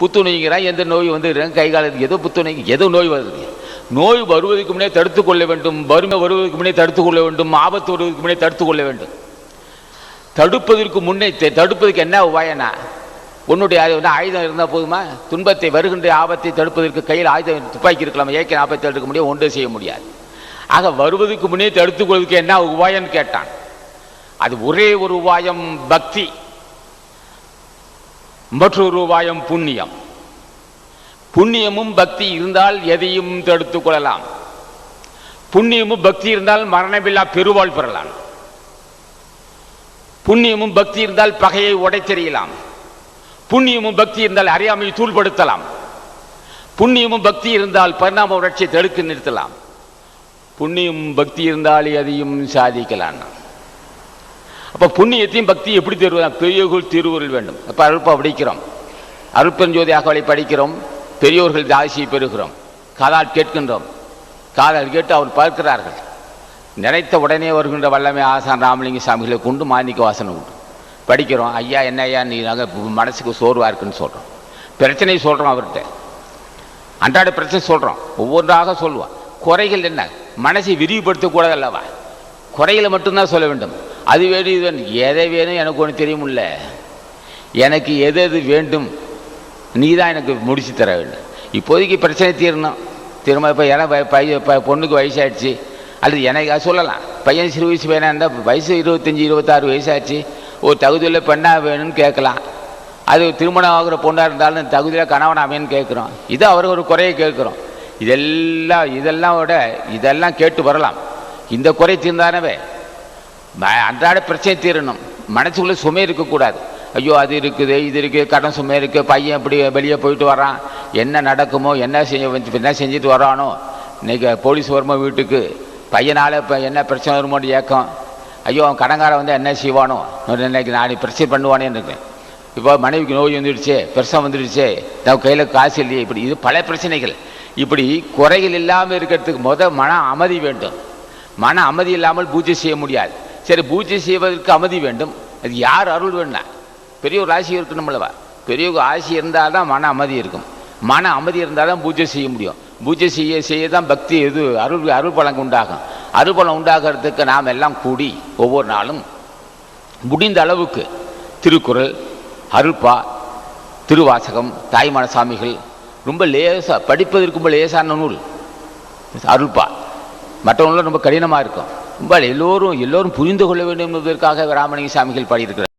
புத்துணர்கிறான் எந்த நோய் வந்து கை காலத்துக்கு ஏதோ புத்துணை ஏதோ நோய் வருது. நோய் வருவதற்கு முன்னே தடுத்துக் கொள்ள வேண்டும். வறுமை வருவதற்கு முன்னே தடுத்துக் கொள்ள வேண்டும். ஆபத்து வருவதற்கு முன்னே தடுத்துக் கொள்ள வேண்டும். தடுப்பதற்கு முன்னே தெ- தடுப்பதற்கு என்ன உபாயனா உன்னுடைய ஆயு- ஆயுதம் இருந்தால் போதுமா? துன்பத்தை வருகின்ற ஆபத்தை தடுப்பதற்கு கையில் ஆயுதம் துப்பாக்கி இருக்கலாம் ஏற்க ஆபத்தை தடுக்க முடியும் ஒன்றும் செய்ய முடியாது. ஆக வருவதற்கு முன்னே தடுத்துக் கொள்வதற்கு என்ன உபாயம்னு கேட்டான். அது ஒரே ஒரு உபாயம் பக்தி. மற்றொரு உபாயம் புண்ணியம். புண்ணியமும் பக்தி இருந்தால் எதையும் தடுத்துக் கொள்ளலாம். புண்ணியமும் பக்தி இருந்தால் மரணமில்லா பெருவாழ் பெறலாம். புண்ணியமும் பக்தி இருந்தால் பகையை உடைத்தெறியலாம் புண்ணியமும் பக்தி இருந்தால் அறியாமையை தூள்படுத்தலாம். புண்ணியமும் பக்தி இருந்தால் பரிணாம வளர்ச்சியை தடுக்க நிறுத்தலாம். புண்ணியமும் பக்தி இருந்தால் எதையும் சாதிக்கலாம். அப்போ புண்ணியத்தையும் பக்தி எப்படி தருவதா பெரியோர்கள் திருவுருள் வேண்டும். அப்போ அருப்பா படிக்கிறோம். அருப்பெருஞ்சோதி அகவலை படிக்கிறோம். பெரியோர்கள் ஆசியை பெறுகிறோம். காதால் கேட்கின்றோம். காதால் கேட்டு அவர் பார்க்கிறார்கள். நினைத்த உடனே வருகின்ற வல்லமை ஆசான் ராமலிங்க சாமிகளை கொண்டு மாணிக்க வாசனை உண்டு. படிக்கிறோம். ஐயா என்ன ஐயா? நீ நாங்கள் மனசுக்கு சோர்வாக இருக்குன்னு சொல்கிறோம் பிரச்சனையை சொல்கிறோம் அவர்கிட்ட. அன்றாட பிரச்சனை சொல்கிறோம் ஒவ்வொன்றாக சொல்லுவான் குறைகள் என்ன? மனசை விரிவுபடுத்தக்கூடாது அல்லவா? குறைகளை மட்டும்தான் சொல்ல வேண்டும். அது வேணும் இது வேணும். எதை வேணும் எனக்கு ஒன்று தெரியுமில்ல. எனக்கு எது எது வேண்டும் நீ தான் எனக்கு முடிச்சு தர வேண்டும். இப்போதைக்கு பிரச்சனை தீரணும். திரும்ப இப்போ ஏன்னா பொண்ணுக்கு வயசாகிடுச்சு அல்லது எனக்கு சொல்லலாம். பையன் சிறு வயசு வேணாம் இருந்தால் வயசு இருபத்தஞ்சி இருபத்தாறு வயசாச்சு. ஒரு தகுதியுள்ள பெண்ணாக வேணும்னு கேட்கலாம். அது திருமணம் ஆகிற பொண்ணாக இருந்தாலும் தகுதியில் கணவனாமேன்னு கேட்குறோம். இது அவர் ஒரு குறையை கேட்குறோம். இதெல்லாம் இதெல்லாம் விட இதெல்லாம் கேட்டு வரலாம். இந்த குறை தீர்ந்தானவே அன்றாட பிரச்சனை தீரணும். மனசுக்குள்ளே சுமை இருக்கக்கூடாது. ஐயோ அது இருக்குது இது இருக்குது கடன் சுமை இருக்குது பையன் இப்படி வெளியே போயிட்டு வரான் என்ன நடக்குமோ என்ன செஞ்சு என்ன செஞ்சுட்டு வரானோ இன்னைக்கு போலீஸ் வருமோ வீட்டுக்கு? பையனால் இப்போ என்ன பிரச்சனை வருமோன்னு ஏக்கம் ஐயோ அவன் கடங்காரன் வந்து என்ன செய்வானோ? இன்னைக்கு நாளைக்கு பிரச்சனை பண்ணுவானேன்னு இருக்கேன். இப்போ மனைவிக்கு நோய் வந்துடுச்சே பெருசாக வந்துடுச்சே நம்ம கையில் காசு இல்லையே இப்படி இது பல பிரச்சனைகள். இப்படி குறைகள் இல்லாமல் இருக்கிறதுக்கு முத மன அமைதி வேண்டும். மன அமைதி இல்லாமல் பூஜை செய்ய முடியாது. சரி பூஜை செய்வதற்கு அமைதி வேண்டும். அது யார் அருள் வேணா பெரிய ஒரு ஆசி இருக்கணும்லவா பெரிய ஒரு ஆசி இருந்தால் தான் மன அமைதி இருக்கும். மன அமைதி இருந்தால் தான் பூஜை செய்ய முடியும். பூஜை செய்ய செய்ய தான் பக்தி இது அருள் அருள் பலன் உண்டாகும். அருள் பலன் உண்டாகிறதுக்கு நாம் எல்லாம் கூடி ஒவ்வொரு நாளும் முடிந்த அளவுக்கு திருக்குறள் அருள்பா திருவாசகம் தாய்மான சாமிகள் ரொம்ப லேசாக படிப்பதற்கு ரொம்ப லேசான நூல். அருள்பா மற்றவங்களும் ரொம்ப கடினமாக இருக்கும். எல்லோரும் எல்லோரும் புரிந்து கொள்ள வேண்டும் என்பதற்காக ராமலிங்க சாமிகள் பாடியிருக்கிறார்